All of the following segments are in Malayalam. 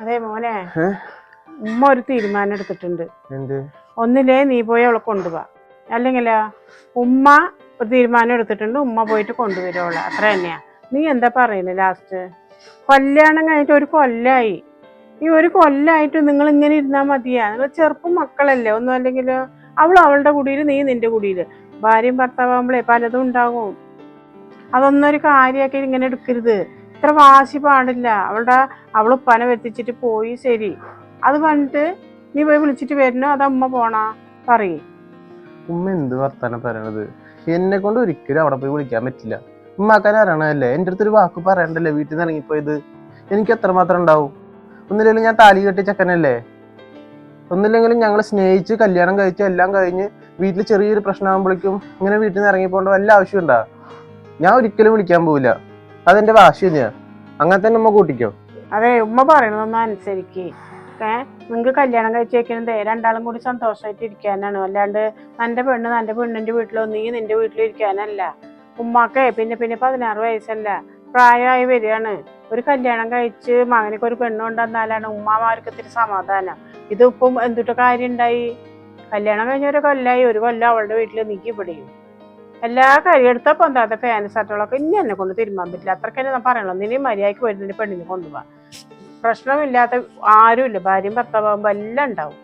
അതെ മോനെ. ഉമ്മ ഒരു തീരുമാനം എടുത്തിട്ടുണ്ട്. ഒന്നിലേ നീ പോയി അവളെ കൊണ്ടുപോവാ അല്ലെങ്കിൽ ഉമ്മ ഒരു തീരുമാനം എടുത്തിട്ടുണ്ട് ഉമ്മ പോയിട്ട് കൊണ്ടുവരും അവളെ അത്ര തന്നെയാ നീ എന്താ പറയുന്നത് ലാസ്റ്റ് കല്യാണം കഴിഞ്ഞിട്ട് ഒരു കൊല്ലായി. ഈ ഒരു കൊല്ലായിട്ട് നിങ്ങൾ ഇങ്ങനെ ഇരുന്നാൽ മതിയാ. നിങ്ങൾ ചെറുപ്പം മക്കളല്ലേ? ഒന്നും അല്ലെങ്കിൽ അവൾ അവളുടെ കുടിയിൽ നീ നിന്റെ കുടിയിൽ ഭാര്യയും ഭർത്താവുമ്പളേ പലതും ഉണ്ടാകും. അതൊന്നൊരു കാര്യമാക്കി ഇങ്ങനെ എടുക്കരുത്. ഇത്ര വാശി പാടില്ല. അവളുടെ അവൾ ഉപ്പാനെ വെത്തിച്ചിട്ട് പോയി ശരി. അത് പറഞ്ഞിട്ട് നീ പോയി വിളിച്ചിട്ട് വരണോ? അത് അമ്മ പോണാ? പറയ. ഉമ്മ എന്ത് വർത്താനം പറയണത്? എന്നെ കൊണ്ട് ഒരിക്കലും അവിടെ പോയി വിളിക്കാൻ പറ്റില്ല. ഉമ്മാക്കാൻ അറിയണല്ലേ എന്റെ അടുത്തൊരു വാക്ക് പറയണ്ടല്ലേ? വീട്ടിൽ നിന്ന് ഇറങ്ങിപ്പോയത്. എനിക്ക് എത്രമാത്രം ഉണ്ടാവും? ഒന്നില്ലെങ്കിലും ഞാൻ താലി കെട്ടി ചെക്കനല്ലേ? ഒന്നില്ലെങ്കിലും ഞങ്ങൾ സ്നേഹിച്ച് കല്യാണം കഴിച്ച് എല്ലാം കഴിഞ്ഞ് വീട്ടിൽ ചെറിയൊരു പ്രശ്നമാകുമ്പോഴേക്കും ഇങ്ങനെ വീട്ടിൽ നിന്ന് ഇറങ്ങിപ്പോണ്ട വല്ല ആവശ്യമുണ്ടാ? ഞാൻ ഒരിക്കലും വിളിക്കാൻ പോവില്ല. അതെന്റെ വാശി തന്നെയാ. അങ്ങനെ തന്നെ ഉമ്മ കൂട്ടിക്കോ. അതെ ഉമ്മ പറയണതൊന്നും അനുസരിക്ക്. ഏ നിങ്ങക്ക് കല്യാണം കഴിച്ച് വെക്കുന്നത് രണ്ടാളും കൂടി സന്തോഷമായിട്ട് ഇരിക്കാനാണ്. അല്ലാണ്ട് നിന്റെ പെണ്ണ് നിന്റെ പെണ്ണിന്റെ വീട്ടിലോ നീ നിന്റെ വീട്ടിലിരിക്കാനല്ല ഉമ്മാക്കേ പിന്നെ പിന്നെ പതിനാറ് വയസ്സല്ല. പ്രായമായി വരികയാണ്. ഒരു കല്യാണം കഴിച്ച് മകനക്ക് ഒരു പെണ്ണുണ്ടെന്നാലാണ് കൊണ്ടുവന്നാലാണ് ഉമ്മാമാർക്ക് ഇത്തിരി സമാധാനം. ഇതിപ്പം എന്തുട്ട് കാര്യം ഉണ്ടായി കല്യാണം കഴിഞ്ഞ ഒരു കൊല്ലായി ഒരു കൊല്ലം അവളുടെ വീട്ടിൽ നീക്കി പിടിയും എല്ലാ കാര്യം എടുത്താൽ പൊന്താത്ത ഫാൻ സർട്ടുകളൊക്കെ ഇനി എന്നെ കൊണ്ട് തിരുമാൻ പറ്റില്ല. അത്രക്കന്നെ ഞാൻ പറയണം നിന്നെ മര്യാദയ്ക്ക് വരുന്നതിന് പെണ്ണിനെ കൊണ്ടുപോവാ പ്രശ്നമില്ലാത്ത ആരുമില്ല. ഭാര്യയും ഭർത്താവുമ്പോൾ എല്ലാം ഉണ്ടാവും.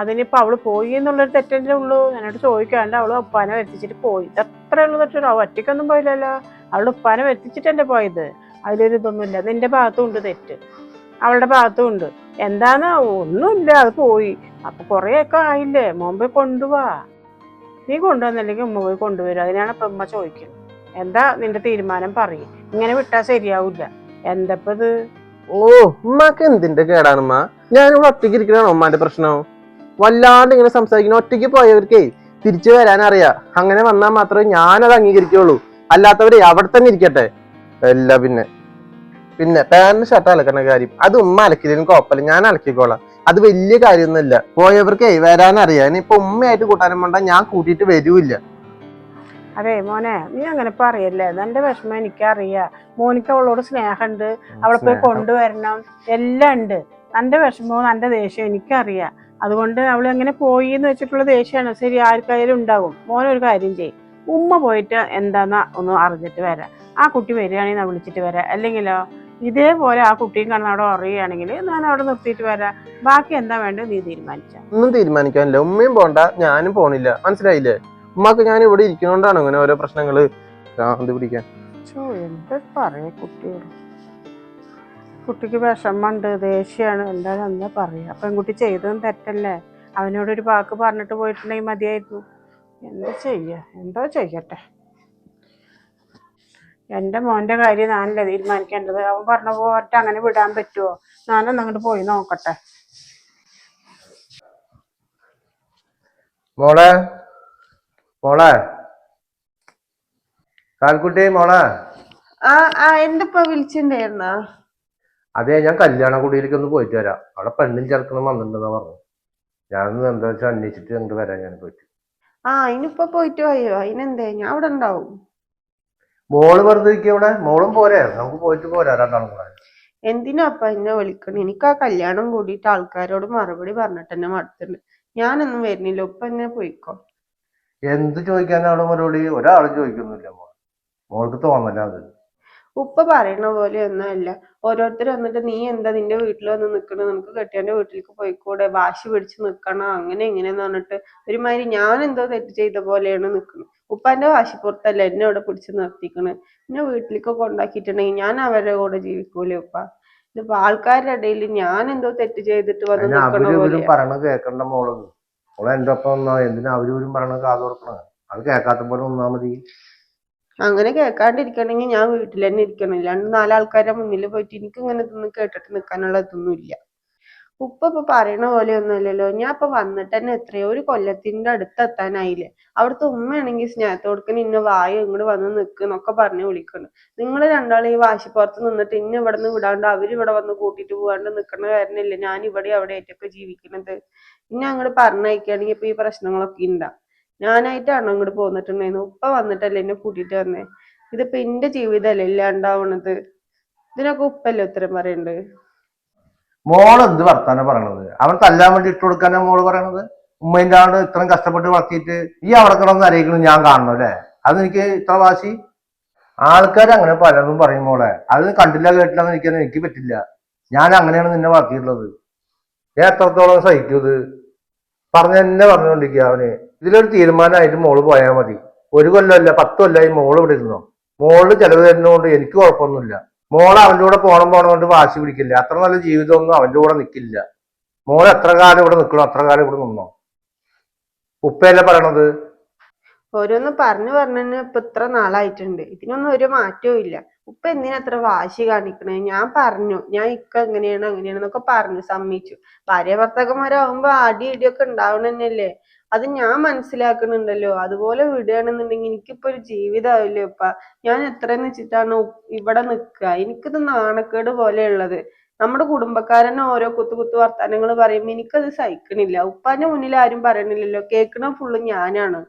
അതിനിപ്പോൾ അവൾ പോയി എന്നുള്ളൊരു തെറ്റല്ലേ ഉള്ളൂ. എന്നോട് ചോദിക്കാണ്ട് അവൾ ഉപ്പാനെ വരുത്തിച്ചിട്ട് പോയി. അത്രയുള്ളൂ തെറ്റോ അവ ഒറ്റയ്ക്കൊന്നും പോയില്ലല്ലോ. അവൾ ഉപ്പാനെ വരുത്തിച്ചിട്ടല്ലേ പോയത്? അതിലൊരു ഇതൊന്നുമില്ല നിന്റെ ഭാഗത്തും ഉണ്ട് തെറ്റ്. അവളുടെ ഭാഗത്തും ഉണ്ട് എന്താന്ന് ഒന്നുമില്ല അത് പോയി. അപ്പൊ കുറേയൊക്കെ ആയില്ലേ? മുമ്പേ കൊണ്ടുപോവാ നീ കൊണ്ടുവന്നില്ലെങ്കിൽ ഉമ്മ പോയി കൊണ്ടുവരും. അതിനാണ് ഇപ്പൊ ഉമ്മ ചോദിക്കുന്നത്. എന്താ നിന്റെ തീരുമാനം? പറയും. ഇങ്ങനെ വിട്ടാ ശരിയാവില്ല എന്തപ്പത് ഓ ഉമ്മക്ക് എന്തിന്റെ കേടാണ് ഉമ്മ? ഞാനിവിടെ ഒറ്റയ്ക്ക് ഇരിക്കണോ ഉമ്മാന്റെ പ്രശ്നം? വല്ലാണ്ട് ഇങ്ങനെ സംസാരിക്കണം ഒറ്റയ്ക്ക് പോയവർക്കേ തിരിച്ചു വരാനറിയാ. അങ്ങനെ വന്നാൽ മാത്രമേ ഞാനത് അംഗീകരിക്കുള്ളൂ. അല്ലാത്തവരെ അവിടെ തന്നെ ഇരിക്കട്ടെ. അല്ല പിന്നെ. പിന്നെ പാന്റ് ഷർട്ട് അലക്കണ കാര്യം. അത് ഉമ്മ അലക്കില്ലെങ്കിലും കുഴപ്പമില്ല. ഞാൻ അലക്കിക്കോളാം. അത് വലിയ കാര്യമൊന്നുമില്ല. പോയവർക്ക് വരാനറിയാം. ഇനിയിപ്പൊ ഉമ്മയായിട്ട് കൂട്ടാനും വേണ്ട. ഞാൻ കൂട്ടിയിട്ട് വരൂല്ല. അതെ മോനെ നീ അങ്ങനെ പറയല്ലേ? നല്ല വിഷമം എനിക്കറിയാം. മോനിക്ക് അവളോട് സ്നേഹമുണ്ട്. അവളെ പോയി കൊണ്ടുവരണം. എല്ലാം ഉണ്ട്. നല്ല വിഷമവും നല്ല ദേഷ്യം എനിക്കറിയാം. അതുകൊണ്ട് അവൾ അങ്ങനെ പോയി എന്ന് വെച്ചിട്ടുള്ള ദേഷ്യമാണ്. ശരി ആർക്കായാലും ഉണ്ടാകും മോനൊരു കാര്യം ചെയ്യും. ഉമ്മ പോയിട്ട് എന്താന്ന് ഒന്ന് അറിഞ്ഞിട്ട് വരാം. ആ കുട്ടി വരികയാണെങ്കിൽ ഞാൻ വിളിച്ചിട്ട് വരാം. അല്ലെങ്കിലോ? ഇതേപോലെ ആ കുട്ടിയും കണ്ണ് അവിടെ അറിയുകയാണെങ്കിൽ ഞാൻ അവിടെ നിർത്തിയിട്ട് വരാം. ബാക്കി എന്താ വേണ്ടത് നീ തീരുമാനിച്ച. ഒന്നും തീരുമാനിക്കാനില്ല. ഉമ്മയും പോണ്ട ഞാനും പോണില്ല. മനസ്സിലായില്ലേ? ഉമ്മക്ക് ഞാൻ ഇവിടെ ഇരിക്കുന്നോണ്ടാണ് അങ്ങനെ ഓരോ പ്രശ്നങ്ങൾ. ഭ്രാന്ത് പിടിക്കാൻ? എന്താ പറയാ കുട്ടിയോട് കുട്ടിക്ക് വിഷമമുണ്ട് ദേഷ്യമാണ്. എന്താ എന്താ പറയാ? പെൺകുട്ടി ചെയ്തതും തെറ്റല്ലേ? അവനോട് ഒരു വാക്ക് പറഞ്ഞിട്ട് പോയിട്ടുണ്ടെങ്കിൽ മതിയായിരുന്നു. എന്താ ചെയ്യ? എന്തോ ചെയ്യട്ടെ. എന്റെ മോന്റെ കാര്യം ഞാനല്ലേ തീരുമാനിക്കേണ്ടത്? അവൻ പറഞ്ഞ പോയിട്ട് അങ്ങനെ വിടാൻ പറ്റുമോ ഞാനൊന്ന് അങ്ങോട്ട് പോയി നോക്കട്ടെ. മോളെ? മോളെ? കാൽക്കുട്ടി മോളെ? ആ ആ എന്തിപ്പോ വിളിച്ചിണ്ടായിരുന്ന? അതെ ഞാൻ കല്യാണ കുടിയിലേക്ക് ഒന്ന് പോയിട്ട് വരാം. അവിടെ പെണ്ണും ചേർക്കണം വന്നിട്ടുണ്ടെന്നാ പറഞ്ഞു. ഞാനൊന്ന് എന്താ വെച്ചാൽ അന്വേഷിച്ചിട്ട് അങ്ങോട്ട് വരാൻ ഞാൻ പോയിട്ട് ആ ഇനിയിപ്പോ പോയിട്ട് പോയോ അതിനെന്തേ? ഞാൻ അവിടെ ഉണ്ടാവും. മോൾ വെറുതെ ഇവിടെ? മോളും പോരെ. നമുക്ക് പോയിട്ട് പോരാ രണ്ടാളും കൂടെ. എന്തിനാ അപ്പ എന്നെ വിളിക്കണേ? എനിക്ക് ആ കല്യാണം കൂടിയിട്ട് ആൾക്കാരോട് മറുപടി പറഞ്ഞിട്ട് എന്നെ മടുത്തുണ്ട് ഞാനൊന്നും വരുന്നില്ല. ഉപ്പ എന്നെ പോയിക്കോ? എന്ത് ചോദിക്കാനാണ് മറുപടി? ഒരാളും ചോദിക്കുന്നില്ല മോൾ. മോൾക്ക് തോന്നല അത്. ഉപ്പ പറയണ പോലെ ഒന്നുമല്ല ഓരോരുത്തർ വന്നിട്ട് നീ എന്താ നിന്റെ വീട്ടിൽ വന്ന് നിൽക്കണ നമുക്ക് കെട്ടിയവന്റെ വീട്ടിലേക്ക് പോയിക്കൂടെ? വാശി പിടിച്ച് നിൽക്കണം അങ്ങനെ ഇങ്ങനെയെന്ന് പറഞ്ഞിട്ട് ഒരുമാതിരി ഞാൻ എന്തോ തെറ്റ് ചെയ്ത പോലെയാണ് നിൽക്കുന്നത് ഉപ്പാന്റെ വാശിപ്പുറത്തല്ല എന്നെ അവിടെ പിടിച്ച് നിർത്തിക്കണ്. എന്നെ വീട്ടിലേക്ക് കൊണ്ടാക്കിയിട്ടുണ്ടെങ്കിൽ ഞാൻ അവരുടെ കൂടെ ജീവിക്കൂലേ ഉപ്പ? ഇതിപ്പോ ആൾക്കാരുടെ ഇടയിൽ ഞാൻ എന്തോ തെറ്റ് ചെയ്തിട്ട് വന്ന് നിൽക്കണ പോലെ പറയണത് കേൾക്കണ്ട മോൾ. മോളെ എന്റെ ഒപ്പം എന്തിനാ അവരും പറയണത് കാത് അത് കേൾക്കാത്ത പോലെ നിന്നാ മതി. അങ്ങനെ കേൾക്കാണ്ടിരിക്കണമെങ്കിൽ ഞാൻ വീട്ടിൽ തന്നെ ഇരിക്കണം. ഇല്ലാണ്ട് നാലാൾക്കാരുടെ മുന്നിൽ പോയിട്ട് എനിക്ക് ഇങ്ങനെ ഇതൊന്നും കേട്ടിട്ട് നിൽക്കാനുള്ള ഇതൊന്നും ഇല്ല ഉപ്പ ഇപ്പൊ പറയണ പോലെ ഒന്നുമല്ലല്ലോ. ഞാൻ ഇപ്പൊ വന്നിട്ട് തന്നെ എത്രയോ ഒരു കൊല്ലത്തിന്റെ അടുത്ത് എത്താനായില്ലേ അവിടുത്തെ ഉമ്മയാണെങ്കിൽ സ്നേഹത്തോടുക്കന് ഇന്ന വായ ഇങ്ങോട്ട് വന്ന് നിക്ക് എന്നൊക്കെ പറഞ്ഞ് വിളിക്കുന്നു നിങ്ങൾ രണ്ടാളും ഈ വാശിപ്പുറത്ത് നിന്നിട്ട് ഇന്ന ഇവിടെ നിന്ന് വിടാണ്ട് ഇവിടെ വന്ന് കൂട്ടിട്ട് പോകാണ്ട് നിക്കണ കാരണമില്ല ഞാൻ ഇവിടെ അവിടെ ആയിട്ടൊക്കെ ജീവിക്കണത്. ഇന്നെ അങ്ങോട്ട് പറഞ്ഞയക്കുകയാണെങ്കിൽ ഇപ്പൊ ഈ പ്രശ്നങ്ങളൊക്കെ ഉണ്ടാ ഞാനായിട്ടാണോ അങ്ങോട്ട് പോന്നിട്ടുണ്ടായിരുന്നു? ഉപ്പ വന്നിട്ടല്ലേ എന്നെ കൂട്ടിട്ട് വന്നേ? ഇതിപ്പോ എന്റെ ജീവിതമല്ലേ ഇല്ലാണ്ടാവണത് ഇതിനൊക്കെ ഉപ്പല്ലേ ഉത്തരം പറയണ്ടത് മോൾ എന്ത് വർത്താനം പറയണത്? അവൻ തല്ലാൻ വേണ്ടി ഇട്ട് കൊടുക്കാനാ മോൾ പറയണത്? ഉമ്മേന്റെ ആണ്ട് ഇത്രയും കഷ്ടപ്പെട്ട് വളർത്തിയിട്ട് ഈ അവിടെ കിടന്ന് അറിയിക്കണം ഞാൻ കാണണം അല്ലേ? അത് എനിക്ക് ഇത്ര വാശി? ആൾക്കാർ അങ്ങനെ പലതും പറയും മോളെ. അത് കണ്ടില്ല കേട്ടില്ല എന്ന് എനിക്കത് എനിക്ക് പറ്റില്ല. ഞാൻ അങ്ങനെയാണ് നിന്നെ വളർത്തിയിട്ടുള്ളത്. എത്രത്തോളം സഹിക്കും ഇത്? പറഞ്ഞ എന്നെ പറഞ്ഞുകൊണ്ടിരിക്കുക അവന്. ഇതിലൊരു തീരുമാനമായിട്ട് മോൾ പോയാൽ മതി. ഒരു കൊല്ലമല്ല പത്ത് കൊല്ലമായി മോൾ ഇവിടെ ഇരുന്നോ? മോൾ ചെലവ് തരുന്നതുകൊണ്ട് എനിക്ക് കുഴപ്പമൊന്നുമില്ല. മോൾ അവന്റെ കൂടെ പോണം പോണം കൊണ്ട് വാശി പിടിക്കില്ല. അത്ര നല്ല ജീവിതമൊന്നും അവന്റെ കൂടെ നിൽക്കില്ല മോൾ എത്ര കാലം ഇവിടെ നിൽക്കണോ അത്ര കാലം ഇവിടെ നിന്നോ? ഉപ്പയല്ല പറയണത്? ഓരോന്ന് പറഞ്ഞു പറഞ്ഞു ഇപ്പൊ ഇത്ര നാളായിട്ടുണ്ട്. ഇതിനൊന്നും ഒരു മാറ്റവും ഇല്ല. ഉപ്പ എന്തിനാ അത്ര വാശി കാണിക്കണേ? ഞാൻ പറഞ്ഞു. ഞാൻ ഇക്ക എങ്ങനെയാണ് അങ്ങനെയാണെന്നൊക്കെ പറഞ്ഞു സമ്മതിച്ചു. ഭാര്യ ഭർത്താക്കന്മാരാകുമ്പോ അടി ഇടിയൊക്കെ ഉണ്ടാവണന്നല്ലേ അത് ഞാൻ മനസ്സിലാക്കുന്നുണ്ടല്ലോ. അതുപോലെ വിടുകയാണെന്നുണ്ടെങ്കിൽ എനിക്കിപ്പോ ഒരു ജീവിതമാവില്ലേ ഉപ്പ? ഞാൻ എത്രയെന്ന് വെച്ചിട്ടാണ് ഇവിടെ നിൽക്കുക? എനിക്കിത് നാണക്കേട് പോലെയുള്ളത്. നമ്മുടെ കുടുംബക്കാരനെ ഓരോ കുത്തു കുത്തു വർത്താനങ്ങൾ പറയുമ്പോ എനിക്കത് സഹിക്കണില്ല. ഉപ്പാന്റെ മുന്നിൽ ആരും പറയണില്ലല്ലോ. കേൾക്കണ ഫുള്ള് ഞാനാണ്.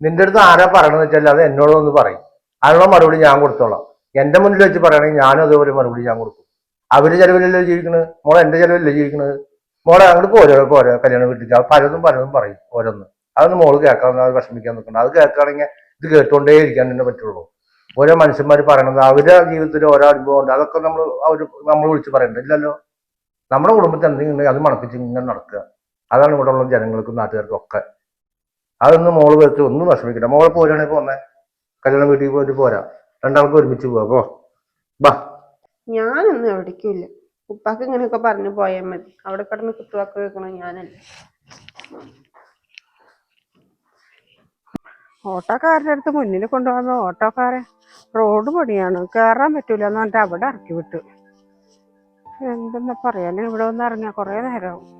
നിന്റെ അടുത്ത് ആരാ പറയണെന്ന് വെച്ചാൽ അത് എന്നോടൊന്ന് പറയും. അതിനുള്ള മറുപടി ഞാൻ കൊടുത്തോളാം. എന്റെ മുന്നിൽ വെച്ച് പറയണെങ്കിൽ ഞാനും അതേപോലെ മറുപടി ഞാൻ കൊടുക്കും. അവർ ചെലവിലല്ലേ ജീവിക്കണത്? മോളെ എന്റെ ചെലവിലല്ലേ ജീവിക്കണത്? മോളെ അങ്ങോട്ട് പോരോ പോരോ. കല്യാണം വീട്ടിൽ പലതും പലതും പറയും ഓരോന്ന്. അതൊന്ന് മോൾ കേൾക്കാൻ അത് വിഷമിക്കാൻ നിൽക്കണം അത് കേൾക്കുകയാണെങ്കിൽ ഇത് കേട്ടുകൊണ്ടേ ഇരിക്കാൻ തന്നെ പറ്റുള്ളൂ. ഓരോ മനുഷ്യന്മാർ പറയണത് അവരുടെ ജീവിതത്തിൽ ഓരോ അനുഭവം ഉണ്ട്. അതൊക്കെ നമ്മൾ അവർ നമ്മൾ വിളിച്ച് പറയണ്ട? ഇല്ലല്ലോ. നമ്മുടെ കുടുംബത്തിൽ എന്തെങ്കിലും അത് മണപ്പിച്ച് ഇങ്ങനെ നടക്കുക. അതാണ് ഇവിടെ ഉള്ള ജനങ്ങൾക്കും നാട്ടുകാർക്കും ഒക്കെ. അതൊന്നും മോൾ വെച്ച് ഒന്നും വിഷമിക്കണ്ട. മോളെ പോരാണെങ്കിൽ പോന്നെ കല്യാണം വീട്ടിൽ പോയിട്ട് പോരാ. രണ്ടാൾക്കും ഒരുമിച്ച് പോവാ. പോ. ബാ. ഞാനൊന്നും എവിടേക്കും ഇല്ല. ഉപ്പാക്ക് ഇങ്ങനെയൊക്കെ പറഞ്ഞു പോയാൽ മതി. അവിടെ കിടന്ന് കുത്തുവാക്ക് വെക്കണം ഞാനല്ല. ഓട്ടോക്കാരുടെ അടുത്ത് മുന്നിൽ കൊണ്ടുവന്ന ഓട്ടോക്കാരെ റോഡ് പണിയാണ് കയറാൻ പറ്റൂല എന്ന് പറഞ്ഞിട്ട് അവിടെ ഇറക്കി വിട്ടു. എന്തെന്നാ പറയാൻ ഇവിടെ ഒന്ന് ഇറങ്ങിയ കുറേ നേരമാവും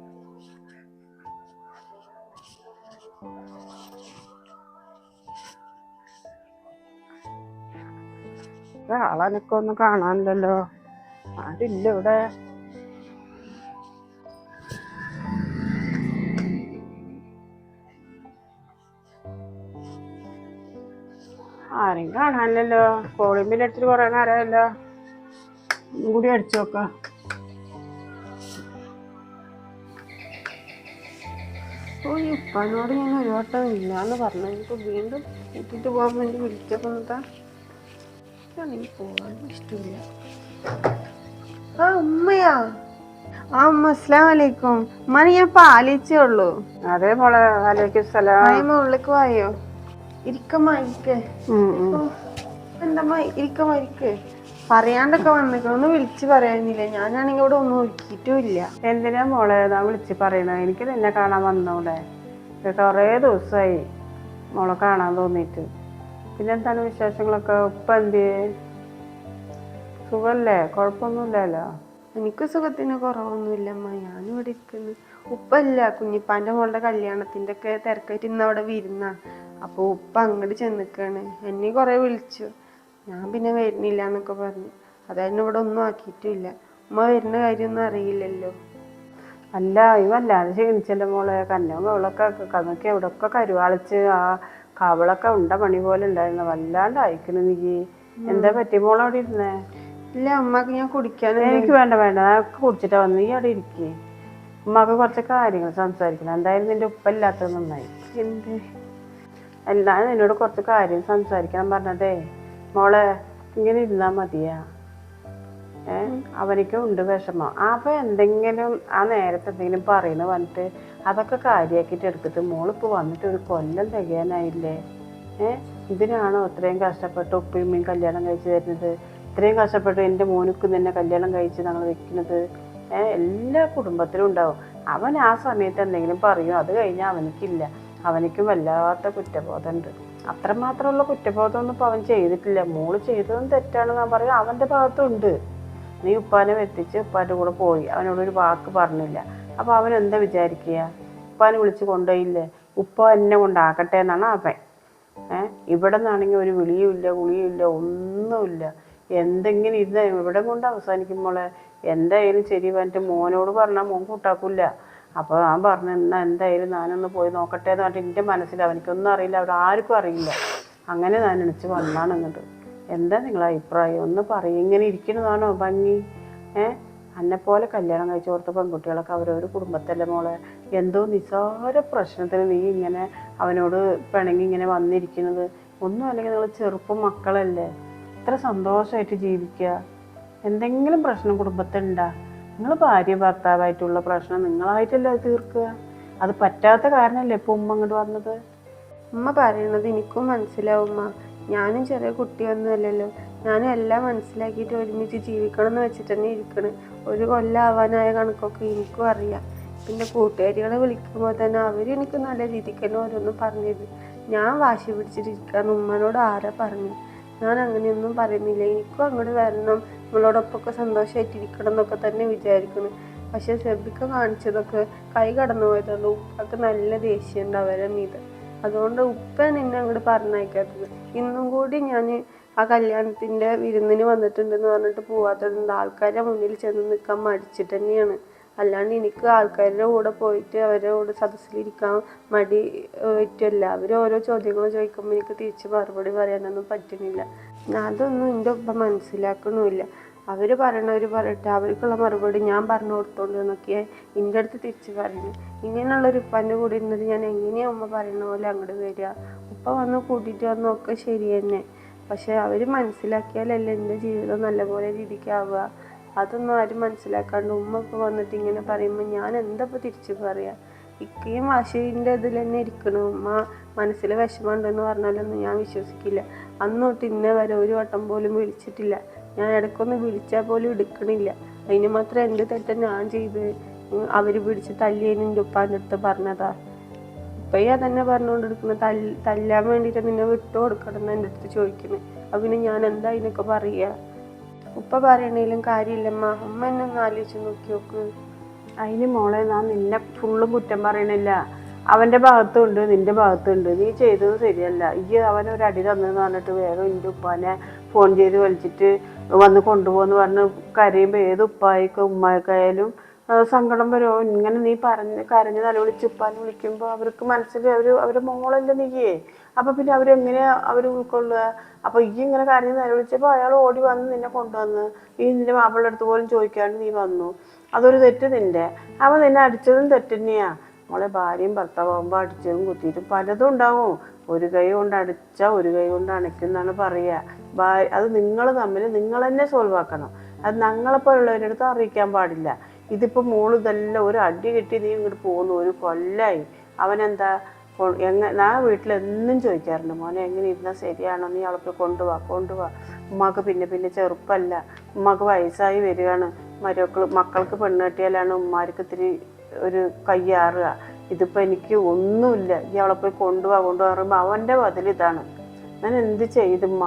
ആളെനക്ക് ഒന്നും കാണാനില്ലല്ലോ. ആരില്ല ഇവിടെ. ആരെയും കാണാനില്ലല്ലോ. കോളിംഗ് ബില്ല് അടിച്ചിട്ട് കുറേ നേരമല്ലോ കൂടി അടിച്ചു നോക്കാം. ഈ ഉപ്പാനോട് ഞാൻ ഒരു വട്ടം ഇല്ലാന്ന് പറഞ്ഞു. എനിക്ക് വീണ്ടും കൂട്ടിട്ട് പോകാൻ വേണ്ടി വിളിച്ചപ്പോഴത്താ എനിക്ക് പോകാൻ ഇഷ്ടമില്ല. ആ ഉമ്മയാ. ആ ഉമ്മ അസ്സലാം വലൈക്കും ഉമ്മാനെ ഞാൻ പാലിച്ചേ ഉള്ളൂ. അതേപോലെ മോളെ വലൈക്കും സലാം. മായമ്മ ഉള്ളിക്ക് വായോ? ഇരിക്കമ്മ ഇരിക്കേ. എന്തമ്മ ഇരിക്കമ്മ ഇരിക്ക് പറയാണ്ടൊക്കെ വന്നിക്കണം. ഒന്ന് വിളിച്ച് പറയാനില്ല. ഞാനാണെങ്കിൽ ഇവിടെ ഒന്നും ഒരുക്കിയിട്ടും ഇല്ല എന്തിനാ മോളെ ഞാൻ വിളിച്ച് പറയണത് എനിക്ക് നിന്നെ കാണാൻ വന്നോളെ കുറേ ദിവസമായി മോളെ കാണാൻ തോന്നിയിട്ട് പിന്നെന്താണ് വിശേഷങ്ങളൊക്കെ? ഉപ്പ എന്തിയേ? സുഖല്ലേ? കുഴപ്പമൊന്നുമില്ലല്ലോ എനിക്ക് സുഖത്തിന് കുറവൊന്നുമില്ല അമ്മ ഞാനിവിടെ ഇരിക്കുന്നു. ഉപ്പല്ല കുഞ്ഞിപ്പാന്റെ മോളുടെ കല്യാണത്തിന്റെ ഒക്കെ തിരക്കായിട്ട് ഇന്ന് അവിടെ വിരുന്ന. അപ്പൊ ഉപ്പ അങ്ങോട്ട് ചെന്നിക്കാണ്. എന്നെ കുറെ വിളിച്ചു. ഞാൻ പിന്നെ വരുന്നില്ല എന്നൊക്കെ പറഞ്ഞു. അതായത് ഇവിടെ ഒന്നും ആക്കിയിട്ടില്ല. ഉമ്മ വരുന്ന കാര്യമൊന്നും അറിയില്ലല്ലോ. അല്ല ഈ വല്ലാതെ ക്ഷീണിച്ചല്ലേ മോളെ? കല്യാണം കവളൊക്കെ കന്നൊക്കെ എവിടൊക്കെ കരുവാളിച്ച് ആ കവളൊക്കെ ഉണ്ട പണി പോലെ ഉണ്ടായിരുന്നു? വല്ലാണ്ട് അയക്കണ നീ. എന്താ പറ്റിയ മോളെ അവിടെ ഇരുന്നേ? ഇല്ല അമ്മയ്ക്ക് ഞാൻ കുടിക്കാൻ എനിക്ക് വേണ്ട വേണ്ട. അതൊക്കെ കുടിച്ചിട്ടാ വന്നു. നീ അവിടെ ഇരിക്കേ. ഉമ്മക്ക് കുറച്ച് കാര്യങ്ങൾ സംസാരിക്കണം. എന്തായാലും നിന്റെ ഉപ്പ ഇല്ലാത്തത് നന്നായി. എന്ത്? അല്ല ഞാൻ നിന്നോട് കുറച്ച് കാര്യം സംസാരിക്കണം പറഞ്ഞതേ. മോളെ ഇങ്ങനെ ഇരുന്നാ മതിയാ. ഏ അവനിക്ക് ഉണ്ട് വിഷമം. അപ്പൊ എന്തെങ്കിലും ആ നേരത്തെ എന്തെങ്കിലും പറയുന്നു പറഞ്ഞിട്ട് അതൊക്കെ കാര്യമാക്കിയിട്ട് എടുത്തിട്ട് മോളിപ്പോ വന്നിട്ട് ഒരു കൊല്ലം തികയാനായില്ലേ? ഏ ഇതിനാണോ ഇത്രയും കഷ്ടപ്പെട്ട് ഉപ്പയും കല്യാണം കഴിച്ചു തരുന്നത്? ഇത്രയും കഷ്ടപ്പെട്ട് എന്റെ മോനുക്ക് തന്നെ കല്യാണം കഴിച്ച് ഞങ്ങൾ വെക്കുന്നത് എല്ലാ കുടുംബത്തിലും ഉണ്ടാവും. അവൻ ആ സമയത്ത് എന്തെങ്കിലും പറയും അത് കഴിഞ്ഞാൽ അവനിക്കില്ല. അവനിക്കും വല്ലാത്ത കുറ്റബോധമുണ്ട്. അത്രമാത്രമുള്ള കുറ്റബോധമൊന്നും ഇപ്പോൾ അവൻ ചെയ്തിട്ടില്ല. മോൾ ചെയ്തതും തെറ്റാണെന്ന് ഞാൻ പറയും അവന്റെ ഭാഗത്തുണ്ട്. നീ ഉപ്പാനെ എത്തിച്ച് ഉപ്പാന്റെ കൂടെ പോയി. അവനോടൊരു വാക്ക് പറഞ്ഞില്ല. അപ്പോൾ അവൻ എന്താ വിചാരിക്കുക? ഉപ്പാനെ വിളിച്ച് കൊണ്ടുപോയില്ലേ? ഉപ്പ എന്നെ കൊണ്ടാക്കട്ടെ എന്നാണ് അവൻ. ഏഹ് ഇവിടെ നിന്നാണെങ്കിൽ ഒരു വിളിയും ഇല്ല ഗുളിയും ഇല്ല ഒന്നുമില്ല. എന്തെങ്കിലും ഇരുന്ന് ഇവിടെ കൊണ്ട് അവസാനിക്കും മോളെ? എന്തായാലും ശരി എന്റെ മോനോട് പറഞ്ഞാൽ മോൻ കൂട്ടാക്കില്ല. അപ്പോൾ ഞാൻ പറഞ്ഞു എന്നാ എന്തായാലും ഞാനൊന്ന് പോയി നോക്കട്ടെ എന്ന് പറഞ്ഞിട്ട് എന്റെ മനസ്സിൽ അവനിക്കൊന്നും അറിയില്ല അവിടെ ആർക്കും അറിയില്ല. അങ്ങനെ ഞാൻ എണിച്ച് വന്നാണ് ഇങ്ങോട്ട് എന്താ നിങ്ങളെ അഭിപ്രായം? ഒന്ന് പറയും ഇങ്ങനെ ഇരിക്കുന്നതാണോ ഭംഗി? ഏ? അന്നെപ്പോലെ കല്യാണം കഴിച്ചു കൊടുത്ത പെൺകുട്ടികളൊക്കെ അവരൊരു കുടുംബത്തല്ലേ മോളെ? എന്തോ നിസ്സാര പ്രശ്നത്തിന് നീ ഇങ്ങനെ അവനോട് പിണങ്ങി ഇങ്ങനെ വന്നിരിക്കുന്നത്. ഒന്നും അല്ലെങ്കിൽ നിങ്ങൾ ചെറുപ്പം മക്കളല്ലേ? ഇത്ര സന്തോഷമായിട്ട് ജീവിക്കുക എന്തെങ്കിലും പ്രശ്നം കുടുംബത്തിലുണ്ടാ? നിങ്ങൾ ഭാര്യ ഭർത്താവായിട്ടുള്ള പ്രശ്നം നിങ്ങളായിട്ടല്ലേ തീർക്കുക? അത് പറ്റാത്ത കാരണമല്ലേ ഇപ്പൊ ഉമ്മ അങ്ങോട്ട് വന്നത്? ഉമ്മ പറയുന്നത് എനിക്കും മനസ്സിലാവും ഉമ്മ. ഞാനും ചെറിയ കുട്ടിയൊന്നുമല്ലല്ലോ. ഞാനും എല്ലാം മനസ്സിലാക്കിയിട്ട് ഒരുമിച്ച് ജീവിക്കണം എന്ന് വെച്ചിട്ട് തന്നെ ഇരിക്കണ്. ഒരു കൊല്ലം ആവാനായ കണക്കൊക്കെ എനിക്കും അറിയാം. പിന്നെ കൂട്ടുകാരികളെ വിളിക്കുമ്പോൾ തന്നെ അവർ എനിക്ക് നല്ല രീതിക്ക് തന്നെ ഓരോന്നും പറഞ്ഞത് ഞാൻ വാശി പിടിച്ചിട്ടിരിക്കാന്ന് ഉമ്മനോട് ആരാ പറഞ്ഞു? ഞാൻ അങ്ങനെയൊന്നും പറയുന്നില്ല. എനിക്കും അങ്ങോട്ട് വരണം. നിങ്ങളോടൊപ്പമൊക്കെ സന്തോഷമായിട്ടിരിക്കണം എന്നൊക്കെ തന്നെ വിചാരിക്കുന്നു. പക്ഷെ ശ്രദ്ധിക്ക കാണിച്ചതൊക്കെ കൈ കടന്നു പോയതുകൊണ്ട് ഉപ്പക്ക് നല്ല ദേഷ്യമുണ്ട് അവരെ മീത്. അതുകൊണ്ട് ഉപ്പ നിന്നെ അങ്ങോട്ട് പറഞ്ഞയക്കാത്തത്. ഇന്നും കൂടി ഞാൻ ആ കല്യാണത്തിന്റെ വിരുന്നിന് വന്നിട്ടുണ്ടെന്ന് പറഞ്ഞിട്ട് പോവാത്തത് ആൾക്കാരുടെ മുന്നിൽ ചെന്ന് നിൽക്കാൻ മടിച്ചിട്ട് തന്നെയാണ്. അല്ലാണ്ട് എനിക്ക് ആൾക്കാരുടെ കൂടെ പോയിട്ട് അവരുടെ കൂടെ സദസ്സിലിരിക്കാൻ മടി പറ്റില്ല. അവർ ഓരോ ചോദ്യങ്ങൾ ചോദിക്കുമ്പോൾ എനിക്ക് തിരിച്ച് മറുപടി പറയാനൊന്നും പറ്റുന്നില്ല. അതൊന്നും എന്റെ ഒപ്പം മനസ്സിലാക്കണമില്ല. അവർ പറയണവർ പറയട്ടെ അവർക്കുള്ള മറുപടി ഞാൻ പറഞ്ഞു കൊടുത്തോണ്ട് എന്നൊക്കെ എന്റെ അടുത്ത് തിരിച്ച് പറയുന്നു. ഇങ്ങനെയുള്ളൊരു ഉപ്പാന്റെ കൂടെ ഇരുന്നിട്ട് ഞാൻ എങ്ങനെയാ ഉമ്മ പറയുന്ന പോലെ അങ്ങോട്ട് വരിക ഉപ്പ വന്ന് കൂട്ടിയിട്ട് വന്നൊക്കെ ശരി തന്നെ. പക്ഷെ അവർ മനസ്സിലാക്കിയാലല്ലേ എന്റെ ജീവിതം നല്ലപോലെ രീതിക്കാവുക അതൊന്നും ആരും മനസ്സിലാക്കാണ്ട് ഉമ്മ ഇപ്പോൾ വന്നിട്ട് ഇങ്ങനെ പറയുമ്പോൾ ഞാൻ എന്താ തിരിച്ച് പറയാ? ഇക്കയും വാശീന്റെ ഇതിൽ തന്നെ ഇരിക്കണം. ഉമ്മ മനസ്സിൽ വിഷമമുണ്ടെന്ന് പറഞ്ഞാലൊന്നും ഞാൻ വിശ്വസിക്കില്ല. അന്ന് തൊട്ട് ഇന്നേ വരെ ഒരു വട്ടം പോലും വിളിച്ചിട്ടില്ല. ഞാൻ ഇടയ്ക്കൊന്ന് വിളിച്ചാൽ പോലും എടുക്കണില്ല. അതിന് മാത്രം എന്റെ തെറ്റ ഞാൻ ചെയ്ത്? അവർ പിടിച്ച് തല്ലിയതിന് എന്റെ ഉപ്പാന്റെ അടുത്ത് പറഞ്ഞതാ. ഇപ്പയ്യാ തന്നെ പറഞ്ഞുകൊണ്ടിരിക്കുന്നത് തല്ല് തല്ലാൻ വേണ്ടിയിട്ട് നിന്നെ വിട്ടു കൊടുക്കണം എന്ന് എന്റെ അടുത്ത് ചോദിക്കുന്നത് അപ്പം പിന്നെ ഞാൻ എന്താ ഇതിനൊക്കെ പറയുക ഉപ്പ പറയണേലും കാര്യമില്ലമ്മ. ഉമ്മ എന്നെ ഒന്ന് ആലോചിച്ച് നോക്കി നോക്ക്. അതിന് മോളെ ഞാൻ നിന്നെ ഫുള്ളും കുറ്റം പറയണില്ല. അവന്റെ ഭാഗത്തുണ്ട് നിന്റെ ഭാഗത്തുണ്ട്. നീ ചെയ്തത് ശരിയല്ല. ഈ അവൻ ഒരു അടി തന്നെന്ന് പറഞ്ഞിട്ട് വേഗം എന്റെ ഉപ്പാനെ ഫോൺ ചെയ്ത് വലിച്ചിട്ട് വന്ന് കൊണ്ടുപോകുന്നു പറഞ്ഞ് കരയുമ്പോൾ ഏത് ഉപ്പായിക്കോ ഉമ്മായിക്കായാലും സങ്കടം വരുമോ ഇങ്ങനെ നീ പറഞ്ഞ് കരഞ്ഞ് നിലവിളിച്ച് ഉപ്പാനെ വിളിക്കുമ്പോൾ അവർക്ക് മനസ്സിൽ അവർ അവരുടെ മോളല്ലേ നീയേ? അപ്പൊ പിന്നെ അവരെങ്ങനെയാ അവർ ഉൾക്കൊള്ളുക? അപ്പൊ ഈ ഇങ്ങനെ കരഞ്ഞ് നിലവിളിച്ചപ്പോൾ അയാൾ ഓടി വന്ന് നിന്നെ കൊണ്ടുവന്ന് ഈ നിന്റെ മാപ്പിളുടെ അടുത്ത് പോലും ചോദിക്കാണ്ട് നീ വന്നു. അതൊരു തെറ്റ് നിന്റെ. അവൻ നിന്നെ അടിച്ചതും തെറ്റ് തന്നെയാ. മോളെ ഭാര്യയും ഭർത്താവുമ്പോൾ അടിച്ചതും കുത്തിയിട്ടും പലതും ഉണ്ടാവും. ഒരു കൈ കൊണ്ട് അടിച്ചാൽ ഒരു കൈ കൊണ്ട് അണയ്ക്കുന്നാണ് പറയുക അത് നിങ്ങൾ തമ്മിൽ നിങ്ങൾ തന്നെ സോൾവ് ആക്കണം. അത് ഞങ്ങളെപ്പോലുള്ളവരുടെ അടുത്ത് അറിയിക്കാൻ പാടില്ല. ഇതിപ്പോൾ മോൾ ഇതെല്ലാം ഒരു അടി കെട്ടി നീ ഇങ്ങോട്ട് പോകുന്നു ഒരു കൊല്ലായി. അവനെന്താ എങ്ങനെ എങ്ങ ഞാൻ വീട്ടിൽ എന്നും ചോദിക്കാറുണ്ട് മോനെ എങ്ങനെ ഇരുന്നാൽ ശരിയാണോ? നീ പോയി കൊണ്ടുപോവാ കൊണ്ടുപോവാ ഉമ്മാക്ക് പിന്നെ പിന്നെ ചെറുപ്പമല്ല ഉമ്മാക്ക് വയസ്സായി വരികയാണ്. മരുക്കൾ മക്കൾക്ക് പെണ്ണ് കെട്ടിയാലാണ് ഉമ്മാർക്ക് ഇത്തിരി ഒരു കയ്യാറുക. ഇതിപ്പോൾ എനിക്ക് ഒന്നുമില്ല. ഈ അവളെ പോയി കൊണ്ടുപോവാ കൊണ്ടുപോകാറുമ്പോൾ അവന്റെ ബദൽ ഇതാണ് ഞാൻ എന്ത് ചെയ്തുമ്മ?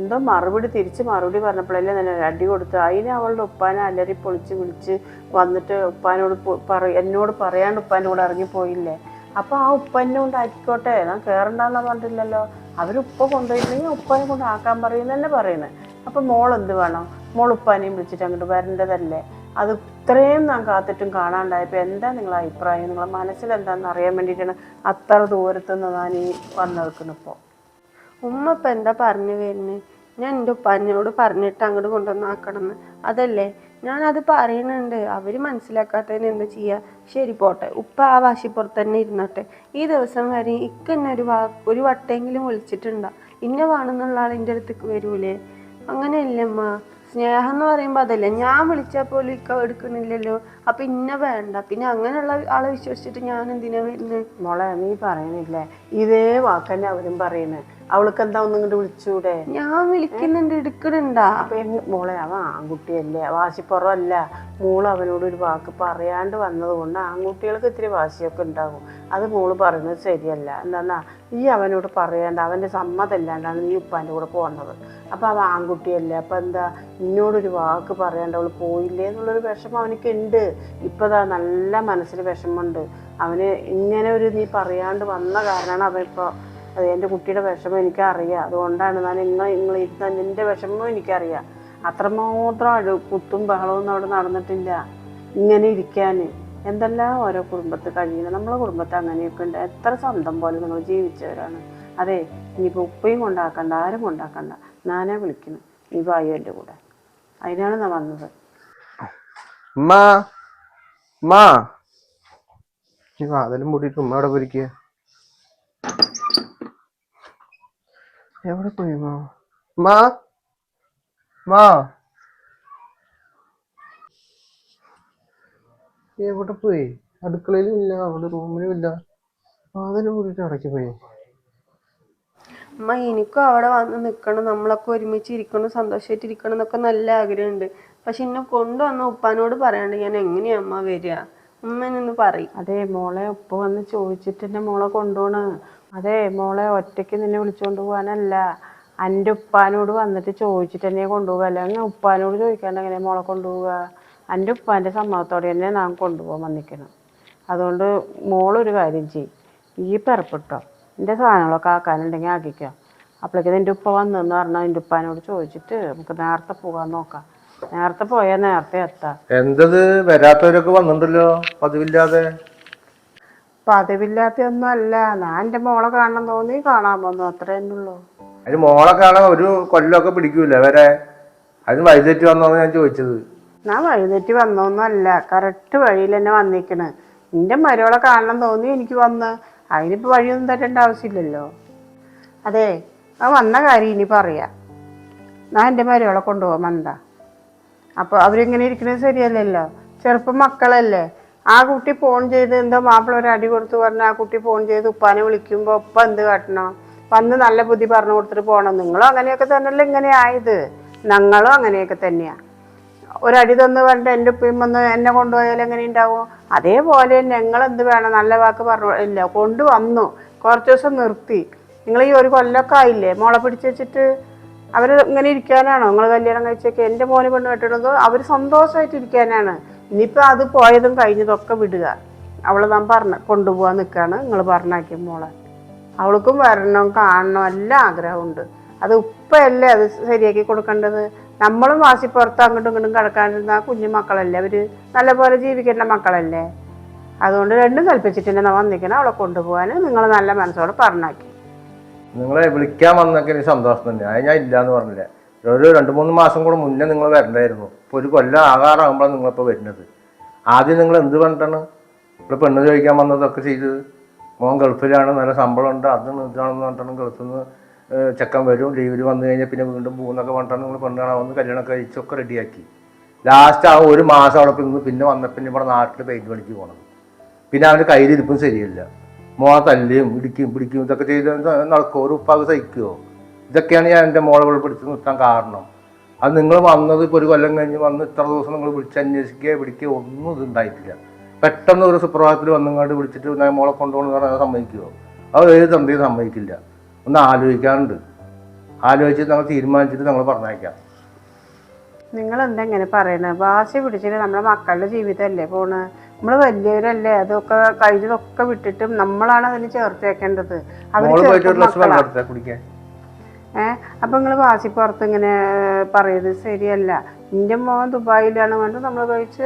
എന്തോ മറുപടി തിരിച്ച് മറുപടി പറഞ്ഞപ്പോഴല്ലേ ഞാൻ അടി കൊടുത്തു അതിന് അവളുടെ ഉപ്പാനെ അലറി പൊളിച്ച് വിളിച്ച് വന്നിട്ട് ഉപ്പാനോട് പറ എന്നോട് പറയാണ്ട് ഉപ്പാനോട് ഇറങ്ങി ഇറങ്ങിപ്പോയില്ലേ അപ്പോൾ ആ ഉപ്പനെ കൊണ്ട് ആക്കിക്കോട്ടെ. ഞാൻ കയറണ്ടെന്ന് പറഞ്ഞിട്ടില്ലല്ലോ. അവരുപ്പ കൊണ്ടുപോയില്ലെങ്കിൽ ഉപ്പാനെ കൊണ്ട് ആക്കാൻ പറയും തന്നെ പറയുന്നത് അപ്പം മോൾ എന്ത് വേണം? മോൾ ഉപ്പാനെയും വിളിച്ചിട്ട് അങ്ങോട്ട് വരേണ്ടതല്ലേ? അത് ഇത്രയും നാം കാത്തിട്ടും കാണാണ്ടായപ്പോൾ എന്താ നിങ്ങളെ അഭിപ്രായം? നിങ്ങളെ മനസ്സിൽ എന്താണെന്ന് അറിയാൻ വേണ്ടിയിട്ടാണ് അത്ര ദൂരത്തുനിന്ന് ഞാൻ ഈ വന്നു ഇപ്പോൾ ഉമ്മ ഇപ്പം എന്താ പറഞ്ഞു വരുന്നത് ഞാൻ എന്റെ ഉപ്പാനോട് പറഞ്ഞിട്ട് അങ്ങോട്ട് കൊണ്ടുവന്നാക്കണമെന്ന് അതല്ലേ? ഞാൻ അത് പറയുന്നുണ്ട് അവർ മനസ്സിലാക്കാത്തതിന് എന്താ ചെയ്യുക ശരി പോട്ടെ. ഉപ്പ ആ വാശിപ്പുറത്ത് തന്നെ ഇരുന്നോട്ടെ. ഈ ദിവസം വരെ ഇക്ക് എന്നെ ഒരു വാ ഒരു വട്ടെങ്കിലും വിളിച്ചിട്ടുണ്ടോ? ഇന്ന വേണമെന്നുള്ള ആൾ എന്റെ അടുത്തേക്ക് വരൂലേ? അങ്ങനെയല്ലമ്മ സ്നേഹം എന്ന് പറയുമ്പോൾ അതല്ലേ. ഞാൻ വിളിച്ചാൽ പോലും ഇക്ക എടുക്കുന്നില്ലല്ലോ. അപ്പം ഇന്ന വേണ്ട. പിന്നെ അങ്ങനെയുള്ള ആളെ വിശ്വസിച്ചിട്ട് ഞാൻ എന്തിനാ വരുന്നത് മോളെ നീ പറയുന്നില്ലേ ഇതേ വാക്കന്നെ അവരും പറയുന്നത് അവൾക്ക് എന്താ ഒന്നും ഇങ്ങോട്ട് വിളിച്ചൂടെ? ഞാൻ വിളിക്കുന്നുണ്ട് എടുക്കണുണ്ടാ. അപ്പൊ മോളെ അവൻ ആൺകുട്ടിയല്ലേ വാശിപ്പുറമല്ല മോൾ അവനോട് ഒരു വാക്ക് പറയാണ്ട് വന്നത് കൊണ്ട് ആൺകുട്ടികൾക്ക് ഇത്തിരി വാശിയൊക്കെ ഉണ്ടാകും. അത് മോൾ പറയുന്നത് ശരിയല്ല. എന്താന്നാ ഈ അവനോട് പറയാണ്ട് അവന്റെ സമ്മതം ഇല്ലാണ്ടാണ് നീ ഉപ്പാന്റെ കൂടെ പോകുന്നത് അപ്പൊ അവൻ ആൺകുട്ടിയല്ലേ അപ്പൊ എന്താ എന്നോടൊരു വാക്ക് പറയാണ്ട് അവൾ പോയില്ലേ എന്നുള്ളൊരു വിഷമം അവനക്ക് ഉണ്ട് ഇപ്പതാ നല്ല മനസ്സിൽ വിഷമമുണ്ട്. അവന് ഇങ്ങനെ ഒരു നീ പറയാണ്ട് വന്ന കാരണമാണ് അവൻ ഇപ്പൊ അത് എന്റെ കുട്ടിയുടെ വിഷമം എനിക്കറിയാം. അതുകൊണ്ടാണ് ഞാൻ നിങ്ങൾ നിങ്ങൾ ഇരുന്ന നിന്റെ വിഷമം എനിക്കറിയാം. അത്രമാത്രം അഴു കുത്തും ബഹളവും അവിടെ നടന്നിട്ടില്ല. ഇങ്ങനെ ഇരിക്കാൻ. എന്തെല്ലാം ഓരോ കുടുംബത്തിൽ കഴിയുന്നത് നമ്മളെ കുടുംബത്തിൽ അങ്ങനെയൊക്കെ ഉണ്ട്. എത്ര സ്വന്തം പോലെ നിങ്ങൾ ജീവിച്ചവരാണ്. അതെ ഇനിയിപ്പോൾ ഉപ്പയും കൊണ്ടാക്കണ്ട ആരും കൊണ്ടാക്കണ്ട. ഞാനാ വിളിക്കുന്നു നീ വായു എന്റെ കൂടെ. അതിനാണ് ഞാൻ വന്നത്. ഉമ്മ ഉമ്മ. ഈ വാതിലും മൂടിയിട്ട് ഉമ്മ അവിടെ പോയിരിക്കുക എവിടെ പോയി മാ? മാ? മാ? എവിടെ പോയി? അടുക്കളയിലും ഇല്ല അവിടെ റൂമിലും ഇല്ല. വാതിലും കൂടിയിട്ട് അടക്കി പോയി? അമ്മ എനിക്കും അവിടെ വന്ന് നിൽക്കണം നമ്മളൊക്കെ ഒരുമിച്ച് ഇരിക്കണം സന്തോഷമായിട്ട് ഇരിക്കണം എന്നൊക്കെ നല്ല ആഗ്രഹമുണ്ട്. പക്ഷെ എന്നെ കൊണ്ടുവന്ന ഉപ്പാനോട് പറയാണ്ട് ഞാൻ എങ്ങനെയാ അമ്മ വരിക? ഉമ്മനൊന്ന് പറയും. അതെ മോളെ ഉപ്പ വന്ന് ചോദിച്ചിട്ട് എന്നെ മോളെ കൊണ്ടുപോണ് അതെ മോളെ ഒറ്റയ്ക്ക് നിന്നെ വിളിച്ചോണ്ട് പോകാനല്ല എന്റെ ഉപ്പാനോട് വന്നിട്ട് ചോദിച്ചിട്ട് എന്നെ കൊണ്ടുപോകുക അല്ലെങ്കിൽ ഉപ്പാനോട് ചോദിക്കാണ്ട് എങ്ങനെ മോളെ കൊണ്ടുപോവുക? എന്റെ ഉപ്പാന്റെ സമ്മതത്തോടെ തന്നെ ഞാൻ കൊണ്ടുപോകാൻ വന്നിക്കണം. അതുകൊണ്ട് മോളൊരു കാര്യം ചെയ്യും. ഈ പെറപ്പെട്ടോ എന്റെ സാധനങ്ങളൊക്കെ ആക്കാനുണ്ടെങ്കിൽ ആക്കിക്കോ. അപ്പോഴേക്കും എന്റെ ഉപ്പ വന്നെന്ന് പറഞ്ഞാൽ എന്റെ ഉപ്പാനോട് ചോദിച്ചിട്ട് നമുക്ക് നേരത്തെ പോകാൻ നോക്കാം. നേരത്തെ പോയാൽ നേരത്തെ എത്താം. എന്തത്? വരാത്തവരൊക്കെ വന്നിട്ടുണ്ടല്ലോ പതിവില്ലാതെ. പതിവില്ലാത്തൊന്നും അല്ല ഞാൻ എന്റെ മോളെ കാണണം തോന്നി കാണാൻ വന്നു. അത്രേ ഉള്ളൂ. അതിന് മോളെ കാണാൻ ഒരു കൊല്ലമൊക്കെ പിടിക്കൂല വരെ? അതിന് വഴിതെറ്റി വന്നോന്ന് ഞാൻ ചോദിച്ചത്. ഞാൻ വഴിതെറ്റി വന്നോന്നല്ല അല്ല കറക്റ്റ് വഴിയിൽ തന്നെ വന്നിക്കണ്. എന്റെ മരോളെ കാണണം തോന്നി എനിക്ക് വന്ന്. അതിനിപ്പോൾ വഴിയൊന്നും തരേണ്ട ആവശ്യമില്ലല്ലോ. അതെ ആ വന്ന കാര്യം ഇനി പറയാ. ഞാൻ എന്റെ മരോളെ കൊണ്ടുപോകാൻ വന്നതാ. അപ്പോൾ അവരിങ്ങനെ ഇരിക്കുന്നത് ശരിയല്ലല്ലോ. ചെറുപ്പം മക്കളല്ലേ. ആ കുട്ടി ഫോൺ ചെയ്ത് എന്തോ മാപ്പിള ഒരു അടി കൊടുത്തു പറഞ്ഞു ആ കുട്ടി ഫോൺ ചെയ്ത് ഉപ്പാനെ വിളിക്കുമ്പോൾ ഉപ്പ എന്ത് കാട്ടണം? വന്ന് നല്ല ബുദ്ധി പറഞ്ഞു കൊടുത്തിട്ട് പോകണം നിങ്ങളും അങ്ങനെയൊക്കെ തന്നെയല്ല ഇങ്ങനെ ആയത്? ഞങ്ങളും അങ്ങനെയൊക്കെ തന്നെയാണ് ഒരടി തന്നു പറഞ്ഞിട്ട് എന്റെ ഉപ്പയും വന്ന് എന്നെ കൊണ്ടുപോയാൽ എങ്ങനെ ഉണ്ടാവും? അതേപോലെ ഞങ്ങൾ എന്ത് വേണം? നല്ല വാക്ക് പറഞ്ഞു ഇല്ല കൊണ്ടുവന്നു കുറച്ച് ദിവസം നിർത്തി. നിങ്ങൾ ഈ ഒരു കൊല്ലമൊക്കെ ആയില്ലേ? മോളെ പിടിച്ച് വെച്ചിട്ട് അവർ ഇങ്ങനെ ഇരിക്കാനാണോ? നിങ്ങൾ കല്യാണം കഴിച്ചൊക്കെ എന്റെ മോനെ പെണ്ണ് കെട്ടിടുന്നത്? അവർ സന്തോഷമായിട്ട് ഇരിക്കാനാണ്. ഇനിയിപ്പോൾ അത് പോയതും കഴിഞ്ഞതൊക്കെ വിടുക. അവളെ നാം പറഞ്ഞ കൊണ്ടുപോകാൻ നിൽക്കുകയാണ് നിങ്ങൾ പറഞ്ഞാക്കിയ മോളെ. അവൾക്കും വരണം കാണണം എല്ലാം ആഗ്രഹമുണ്ട്. അത് ഉപ്പയല്ലേ അത് ശരിയാക്കി കൊടുക്കേണ്ടത്? നമ്മളും വാശിപ്പുറത്ത് അങ്ങോട്ടും ഇങ്ങോട്ടും കിടക്കാണ്ടിരുന്ന കുഞ്ഞു മക്കളല്ലേ അവർ? നല്ലപോലെ ജീവിക്കേണ്ട മക്കളല്ലേ? അതുകൊണ്ട് രണ്ടും കൽപ്പിച്ചിട്ട് തന്നെ വന്നിരിക്കണം അവളെ കൊണ്ടുപോകാൻ നിങ്ങൾ നല്ല മനസ്സോടെ പറഞ്ഞാക്കി. നിങ്ങളെ വിളിക്കാൻ വന്നൊക്കെ സന്തോഷം തന്നെ. ഞാൻ ഇല്ലാന്ന് പറഞ്ഞില്ല? ഒരു രണ്ട് മൂന്ന് മാസം കൂടെ മുന്നേ നിങ്ങൾ വരണ്ടായിരുന്നു. ഇപ്പോൾ ഒരു കൊല്ലം ആകാറാകുമ്പോഴാണ് നിങ്ങളിപ്പോൾ വരുന്നത്. ആദ്യം നിങ്ങൾ എന്ത് പറഞ്ഞിട്ടാണ്? ഇവിടെ പെണ്ണ് ചോദിക്കാൻ വന്നതൊക്കെ ചെയ്തത്. മോൻ ഗൾഫിലാണ് നല്ല ശമ്പളം ഉണ്ട് അതാണ് ഇതാണെന്ന് പറഞ്ഞിട്ടാണ് ഗൾഫിൽ നിന്ന് ചെക്കൻ വരും ലീവിൽ വന്നു കഴിഞ്ഞാൽ പിന്നെ വീണ്ടും പോകുന്നൊക്കെ പറഞ്ഞിട്ടാണ് നിങ്ങൾ പെണ്ണ് വന്ന് കല്യാണം കഴിച്ചൊക്കെ റെഡിയാക്കി. ലാസ്റ്റ് ആ ഒരു മാസം അവിടെ നിന്ന് പിന്നെ വന്ന പിന്നെ ഇവിടെ നാട്ടിൽ പെയിന്റ് പണിക്ക് പോകണം പിന്നെ അവന്റെ കയ്യിലിരിപ്പും ശരിയല്ല. മോ തല്ലിയും ഇടിക്കും പിടിക്കും ഇതൊക്കെ ചെയ്ത് നടക്കുമോ ഒരു ഉപ്പാകെ സഹിക്കുമോ ഇതൊക്കെയാണ് ഞാൻ എന്റെ മോളെ വെളിപ്പെടുത്തി പിടിച്ച് നിർത്താൻ കാരണം. അത് നിങ്ങൾ വന്നത് ഇപ്പോൾ ഒരു കൊല്ലം കഴിഞ്ഞ് വന്ന് ഇത്ര ദിവസം നിങ്ങൾ വിളിച്ച് അന്വേഷിക്കുക പിടിക്കുക ഒന്നും ഇതുണ്ടായിട്ടില്ല പെട്ടെന്ന് ഒരു സുപ്രഭാതത്തിൽ വന്നങ്ങാണ്ട് വിളിച്ചിട്ട് ഞാൻ മോളെ കൊണ്ടുപോകണമെന്ന് പറഞ്ഞാൽ സമ്മതിക്കുമോ അത് ഏത് തന്തിയും സമ്മതിക്കില്ല. ഒന്ന് ആലോചിക്കാനുണ്ട്. ആലോചിച്ചിട്ട് നമ്മൾ തീരുമാനിച്ചിട്ട് നമ്മൾ പറഞ്ഞേക്കാം നിങ്ങൾ എന്താ ഇങ്ങനെ പറയണത് വാശി പിടിച്ചിട്ട് നമ്മുടെ മക്കളുടെ ജീവിതമല്ലേ പോണ്? നമ്മൾ വലിയവരല്ലേ? അതൊക്കെ കഴിഞ്ഞതൊക്കെ വിട്ടിട്ടും നമ്മളാണ് അതിന് ചേർത്ത് വെക്കേണ്ടത്. അവർ അപ്പൊ നിങ്ങൾ വാശിപ്പുറത്ത് ഇങ്ങനെ പറയുന്നത് ശരിയല്ല. എന്റെ മോൻ ദുബായിലാണ്. വേണ്ടത് നമ്മൾ കഴിച്ച്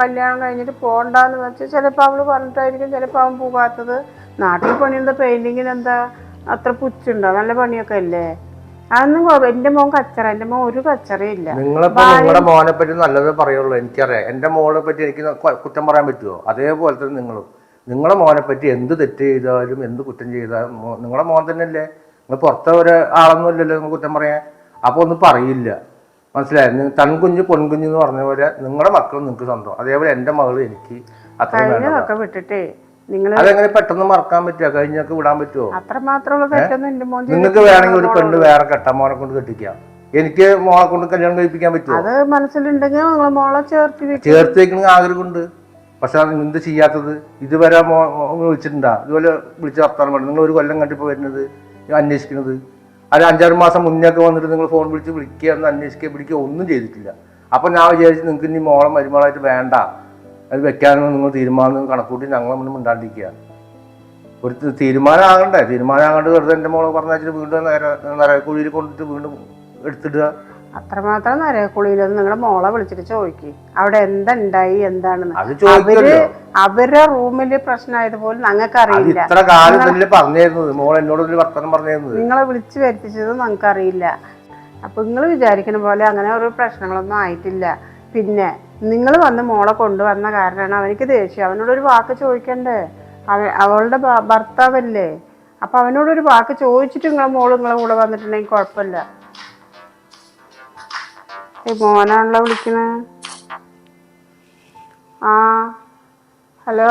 കല്യാണം കഴിഞ്ഞിട്ട് പോകണ്ടെന്ന് വെച്ച് ചിലപ്പോൾ അവൾ പറഞ്ഞിട്ടായിരിക്കും ചിലപ്പോൾ അവൻ പോകാത്തത് നാട്ടിൽ പണിയുന്ന പെയിന്റിങ്ങിന് എന്താ? അത്ര പുച്ചുണ്ടോ? നല്ല പണിയൊക്കെ അല്ലേ? അതൊന്നും എന്റെ മോൻ കച്ചറ. എന്റെ മോൻ ഒരു കച്ചറയില്ല നിങ്ങളിപ്പോ നിങ്ങളുടെ മോനെ പറ്റി നല്ലത് പറയുള്ളൂ. എനിക്കറിയാം. എന്റെ മോളെ പറ്റി എനിക്ക് കുറ്റം പറയാൻ പറ്റുമോ അതേപോലെ തന്നെ നിങ്ങളും. നിങ്ങളെ മോനെ പറ്റി എന്ത് തെറ്റ് ചെയ്താലും എന്ത് കുറ്റം ചെയ്താലും നിങ്ങളെ മോൻ തന്നെയല്ലേ? നിങ്ങൾ പുറത്തെ ഒരു ആളൊന്നും ഇല്ലല്ലോ നിങ്ങൾ കുറ്റം പറയാൻ. അപ്പോൾ ഒന്നും പറയില്ല. മനസ്സിലായി? തൺകുഞ്ഞ് പൊൻകുഞ്ഞ് എന്ന് പറഞ്ഞ പോലെ നിങ്ങളുടെ മക്കളും നിങ്ങൾക്ക് സ്വന്തം. അതേപോലെ എന്റെ മകൾ എനിക്ക് വിട്ടിട്ടേ അതെങ്ങനെ പെട്ടെന്ന് മറക്കാൻ പറ്റുക കഴിഞ്ഞൊക്കെ വിടാൻ പറ്റുമോ നിങ്ങൾക്ക് വേണമെങ്കിൽ ഒരു പെണ്ണ് വേറെ കെട്ടാൻ മോനെ കൊണ്ട് കെട്ടിക്കാം. എനിക്ക് മോളെ കൊണ്ട് കല്യാണം കഴിപ്പിക്കാൻ പറ്റുമോ അത് മനസ്സിലുണ്ടെങ്കിൽ മോളെ ചേർത്ത് വെക്കും. ചേർത്ത് വെക്കണമെങ്കിൽ ആഗ്രഹമുണ്ട്. പക്ഷെ അത് എന്ത് ചെയ്യാത്തത് ഇതുവരെ വിളിച്ചിട്ടുണ്ടാ. ഇതുപോലെ വിളിച്ച് വർത്താനം പറഞ്ഞു. നിങ്ങൾ ഒരു കൊല്ലം കണ്ടിപ്പോ വരുന്നത് അന്വേഷിക്കുന്നത്. അത് അഞ്ചാറ് മാസം മുന്നേ ഒക്കെ വന്നിട്ട് നിങ്ങൾ ഫോൺ വിളിച്ച് വിളിക്കുക എന്ന് അന്വേഷിക്കുക പിടിക്കുക ഒന്നും ചെയ്തിട്ടില്ല. അപ്പം ഞാൻ വിചാരിച്ചു നിങ്ങൾക്ക് ഇനി മോളെ മരുമോളായിട്ട് വേണ്ട. അത് വെക്കാനൊന്നും നിങ്ങൾ തീരുമാനം കണക്കൂട്ടി ഞങ്ങളെ മുന്നിൽ മിണ്ടാണ്ടിരിക്കുക. ഒരു തീരുമാനം ആകണ്ടേ തീരുമാനം ആകേണ്ടത് വെറുതെ എന്റെ മോളെ പറഞ്ഞാൽ വീണ്ടും നേരെ നരക്കുഴിയിൽ കൊണ്ടിട്ട് വീണ്ടും എടുത്തിടുക. അത്രമാത്രം നരകുളിയിലൊന്നും നിങ്ങളെ മോളെ വിളിച്ചിട്ട് ചോദിക്കും. അവിടെ എന്തുണ്ടായി എന്താണെന്ന്. അവർ അവരെ അവരുടെ റൂമിൽ പ്രശ്നമായതുപോലെ ഞങ്ങൾക്ക് അറിയില്ല ഇത്ര കാലം പറഞ്ഞിരുന്നത്. മോൾ എന്നോട് ഒരു പറഞ്ഞിരുന്നത്. നിങ്ങളെ വിളിച്ചു വരുത്തിച്ചത് ഞങ്ങൾക്ക് അറിയില്ല അപ്പൊ നിങ്ങൾ വിചാരിക്കുന്ന പോലെ അങ്ങനെ ഒരു പ്രശ്നങ്ങളൊന്നും ആയിട്ടില്ല. പിന്നെ നിങ്ങൾ വന്ന് മോളെ കൊണ്ടുവന്ന കാരണമാണ് അവനിക്ക് ദേഷ്യം. അവനോട് ഒരു വാക്ക് ചോദിക്കണ്ടേ? അവ അവളുടെ ഭർത്താവല്ലേ? അപ്പൊ അവനോടൊരു വാക്ക് ചോദിച്ചിട്ട് നിങ്ങളെ മോൾ നിങ്ങളെ കൂടെ വന്നിട്ടുണ്ടെങ്കിൽ കുഴപ്പമില്ല. മോനാണല്ലോ വിളിക്കുന്നത് ആ ഹലോ?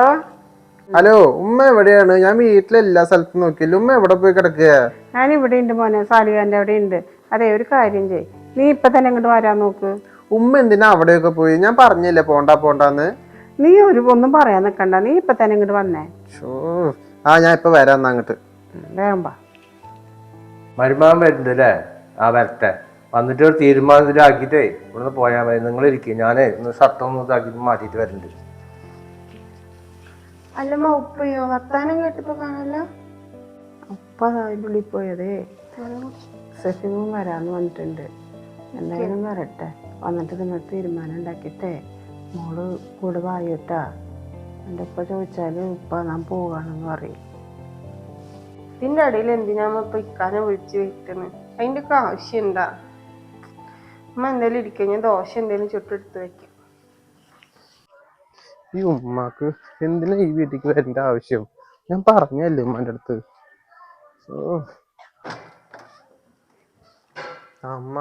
ഹലോ ഉമ്മ എവിടെയാണ്? ഞാൻ വീട്ടിലെ എല്ലാ സ്ഥലത്തും നോക്കിയില്ല. ഉമ്മ എവിടെ പോയി കിടക്കുക? ഞാൻ ഇവിടെ ഉണ്ട് മോനെ സാലികാന്റെ അവിടെ ഉണ്ട് അതെ ഒരു കാര്യം ചെയ് നീ ഇപ്പൊ തന്നെ ഇങ്ങോട്ട് വരാൻ നോക്ക്. ഉമ്മ എന്തിനാ അവിടെയൊക്കെ പോയി? ഞാൻ പറഞ്ഞില്ലേ പോണ്ട പോണ്ടാന്ന്. നീ ഒരു ഒന്നും പറയാൻ നിക്കണ്ട. നീ ഇപ്പൊ തന്നെ ഇങ്ങോട്ട് വന്നേ. ഷോ ആ ഞാൻ ഇപ്പൊ വരാം എന്നാ അങ്ങോട്ട്. വേഗം വാ. മരുമാൻ വരുന്നുണ്ട് അല്ലേ? ആ വരട്ടെ. വന്നിട്ട് ഒരു തീരുമാനത്തിലാക്കിയിട്ടേ ഇവിടുന്ന് പോയാൽ മതി. നിങ്ങൾ ഇരിക്കും ഞാനേ ഒന്ന് ഷർട്ട് ഒന്ന് ഇതാക്കിയിട്ട് മാറ്റിയിട്ട് വരുന്നുണ്ട് അല്ലമ്മ ഉപ്പയോ? വർത്താനം കേട്ടപ്പോ കാണല്ലോ ഉപ്പ അതിന്റെ ഉള്ളിൽ പോയതേ. സെഫിമും വരാന്ന് വന്നിട്ടുണ്ട് എന്തായാലും വരട്ടെ. വന്നിട്ട് നിങ്ങൾ തീരുമാനം ഉണ്ടാക്കിയിട്ടേ. മോൾ കൂടെ വായിട്ടാ. എന്റെ ഉപ്പ ചോദിച്ചാലും ഉപ്പ ഞാൻ പോവാണെന്ന് പറയും. ഇതിന്റെ ഇടയിൽ എന്തിനാ ഇപ്പൊ ഇക്കാനെ വിളിച്ചു വെക്കണേ അതിന്റെ ഒക്കെ ആവശ്യം എന്താ? അമ്മ എന്തായാലും ഇരിക്കുക ഞാൻ ദോശ എന്തായാലും ചുട്ടെടുത്ത് വെക്കും. ഈ ഉമ്മാക്ക് എന്തിനാ ഈ വീട്ടിലേക്ക് വരേണ്ട ആവശ്യം? ഞാൻ പറഞ്ഞല്ലേ ഉമ്മാന്റെ അടുത്ത്. ഓ. അമ്മ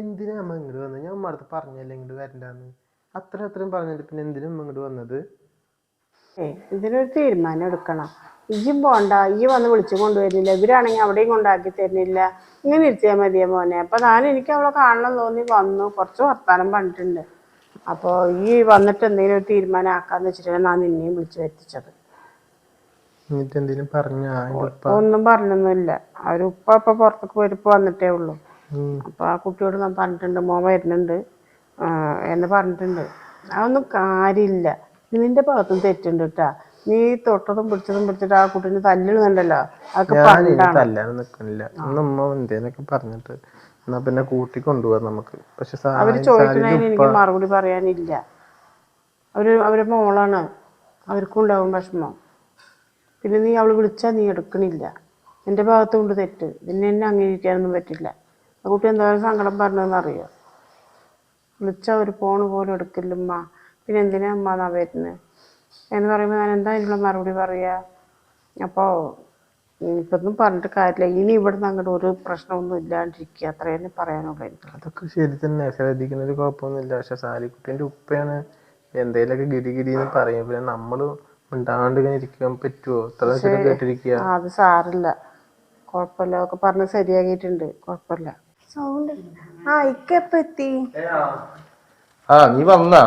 എന്തിനാ അമ്മ ഇങ്ങോട്ട് വന്നത് ഞാൻ ഉമ്മ അടുത്ത് പറഞ്ഞല്ലേ ഇങ്ങോട്ട് വരണ്ടാന്ന്. അത്ര അത്രയും പറഞ്ഞിട്ട് പിന്നെ എന്തിനാ ഉമ്മ ഇങ്ങോട്ട് വന്നത്? ഇതിനൊരു തീരുമാനം എടുക്കണം. ഇജ്ജും പോണ്ട ഈ വന്ന് വിളിച്ചു കൊണ്ടുവരില്ല ഇവരാണെങ്കിൽ അവിടെയും കൊണ്ടാക്കി തരുന്നില്ല. ഇങ്ങനെ ഇരുത്തിയാൽ മതിയെ മോനെ. അപ്പൊ ഞാൻ എനിക്ക് അവളെ കാണണം തോന്നി വന്നു. കുറച്ച് വർത്താനം പറഞ്ഞിട്ടുണ്ട്. അപ്പോൾ ഈ വന്നിട്ട് എന്തെങ്കിലും ഒരു തീരുമാനം ആക്കാന്ന് വെച്ചിട്ടാണ് ഞാൻ നിന്നെയും വിളിച്ചു വരുത്തിച്ചത്. ഒന്നും പറഞ്ഞൊന്നുമില്ല. അവരുപ്പ ഇപ്പൊ പുറത്തേക്ക് വരുമ്പോ വന്നിട്ടേ ഉള്ളൂ. അപ്പൊ ആ കുട്ടിയോട് ഞാൻ പറഞ്ഞിട്ടുണ്ട് മോൻ വരുന്നുണ്ട്. എന്ന് പറഞ്ഞിട്ടുണ്ട്. അതൊന്നും കാര്യമില്ല. നിന്റെ ഭാഗത്തും തെറ്റുണ്ട് കേട്ടാ നീ തൊട്ടതും പിടിച്ചതും പിടിച്ചിട്ട് ആ കുട്ടീനെ അതൊക്കെ പണ്ടാണ്. തല്ലാനും നിക്കണില്ല. അന്ന് ഉമ്മ എന്തേനൊക്കെ പറഞ്ഞിട്ട് എന്നാ പിന്നെ കൂട്ടി കൊണ്ടുപോവാം നമുക്ക്. പക്ഷെ സാ- അവർ ചോദിക്കുന്നതിന് എനിക്ക് മറുപടി പറയാനില്ല. അവർ അവരെ മോളാണ്. അവർക്കും ഉണ്ടാവും വിഷമം. പിന്നെ നീ അവൾ വിളിച്ചാ നീ എടുക്കണില്ല. എന്റെ ഭാഗത്തുകൊണ്ട് തെറ്റ്. പിന്നെ എന്നെ അംഗീകരിക്കാനൊന്നും പറ്റില്ല. ആ കുട്ടി എന്തായാലും സങ്കടം പറഞ്ഞതെന്ന് അറിയോ വിളിച്ചാൽ ഒരു ഫോണ് പോലും എടുക്കില്ലമ്മ പിന്നെ എന്തിനാ അമ്മ എന്നാ വരുന്നത് എന്ന് പറയുമ്പോൾ ഞാൻ എന്താ ഇതിനുള്ള മറുപടി പറയാ? അപ്പോൾ ഇപ്പൊന്നും പറഞ്ഞിട്ട് കാര്യമില്ല. ഇനി ഇവിടുന്ന് അങ്ങോട്ട് ഒരു പ്രശ്നമൊന്നും ഇല്ലാണ്ടിരിക്കുക. അത്ര തന്നെ പറയാനുള്ളൂ എനിക്ക്. അതൊക്കെ ശരി തന്നെ. ശ്രദ്ധിക്കുന്നതിൽ കുഴപ്പമൊന്നുമില്ല. പക്ഷെ സാലിക്കുട്ടിന്റെ ഉപ്പയാണ് എന്തേലൊക്കെ ഗിരിഗിരി ഗിരി എന്ന് പറയും. പിന്നെ നമ്മൾ മിണ്ടാണ്ട് ഇങ്ങനെ ഇരിക്കാൻ പറ്റുമോ ഇത്ര ദിവസം കേട്ടിരിക്കുക. ആ, അത് സാറില്ല. കുഴപ്പമില്ല. ഒക്കെ പറഞ്ഞ് ശരിയാക്കിയിട്ടുണ്ട്. കുഴപ്പമില്ല. സൗണ്ട്. ആ ഇക്കെത്തി ആ നീ വന്നാ?